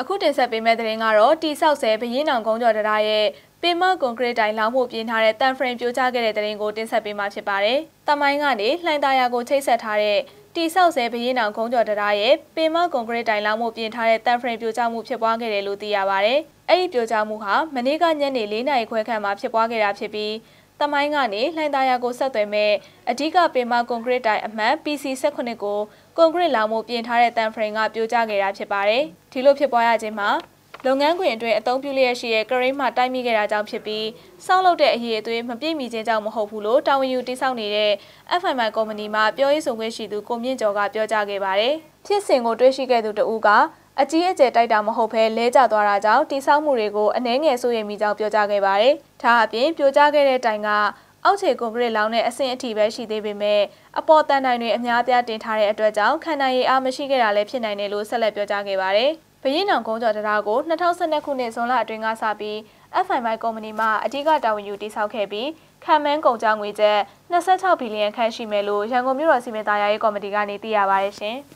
အခုတင်ဆက်ပေးမယ့်သတင်းကတော့တီဆောက်ဆဲဘရင်နောင်ကုန်းကျော်တရားရဲ့ပင်မကွန်ကရစ်တိုင်လောင်းမှုပြင်းထားတဲ့တန်ဖရင်ပြိုကျခဲ့တဲ့သတင်းကိုတင်ဆက်ပေးမှာဖြစ်ပါတယ်။တမိုင်းကနေလှိုင်သာယာကိုချိတ်ဆက်ထားတဲ့တီဆောက်ဆဲဘရင်နောင်ကုန်းကျော်တရားရဲ့ပင်မကွန်ကရစ်တိုင်လောင်းမှုပြင်းထားတဲ့တန်ဖရင်ပြိုကျမှုဖြစ်ပွားခဲ့တယ်လို့သိရပါတယ်။အဲ့ဒီပြိုကျမှုဟာမနေ့ကညနေ၄နာရီခွဲခန့်မှာဖြစ်ပွားခဲ့တာဖြစ်ပြီး တမိုင်းကနေလှိုင်သာယာကိုဆက်သွယ်မဲ့အဓိကပင်မကွန်ကရစ်တိုင်အမှတ် PC 18ကိုကွန်ကရစ်လောင်မှုပြင်ထားတဲ့တန်ဖရင်ကပြိုကျခဲ့တာဖြစ်ပါတယ်။ဒီလိုဖြစ်ပွားရခြင်းမှာလုပ်ငန်းခွင်အတွင်းအသုံးပြုလျက်ရှိတဲ့ကရိန်းမှတိုက်မိခဲ့တာကြောင့်ဖြစ်ပြီးစောက်လုပ်တဲ့အရေးအသွေးမပြည့်မီခြင်းကြောင့်မဟုတ်ဘူးလို့တာဝန်ယူတိစောက်နေတဲ့ FMI ကုမ္ပဏီမှပြောရေးဆိုခွင့်ရှိသူကိုမြင့်ကျော်ကပြောကြားခဲ့ပါတယ်။ဖြစ်စဉ်ကိုတွေးရှိခဲ့သူတဦးက အကြီးအကျယ်တိုက်တာမဟုတ်ဘဲလဲကျသွားတာကြောင့်တိဆောက်မှုတွေကိုအနှဲငယ်ဆိုရမိကြောင်းပြောကြားခဲ့ပါတယ်။ဒါအပြင်ပြိုကျခဲ့တဲ့တိုင်ကအောက်ခြေကွန်ကရစ်လောင်းတဲ့အဆင့်အထိပဲရှိသေးပေမဲ့အပေါ်တန်တိုင်တွေအများပြားတင်ထားတဲ့အတွက်ကြောင့်ခန္ဓာရည်အားမရှိခဲ့တာလည်းဖြစ်နိုင်တယ်လို့ဆက်လက်ပြောကြားခဲ့ပါတယ်။ဘရင်နောင်ကုန်းကျော်တရားကို2012ခုနှစ်ဇွန်လအတွင်းကစပြီး FMI ကုမ္ပဏီမှအကြီးကတာဝန်ယူတည်ဆောက်ခဲ့ပြီးခံမန်းကုန်ကြောင်းငွေကျပ်26ဘီလီယံခန့်ရှိမယ်လို့ရန်ကုန်မြို့တော်စီမံသားရေးကော်မတီကနေသိရပါတယ်ရှင်။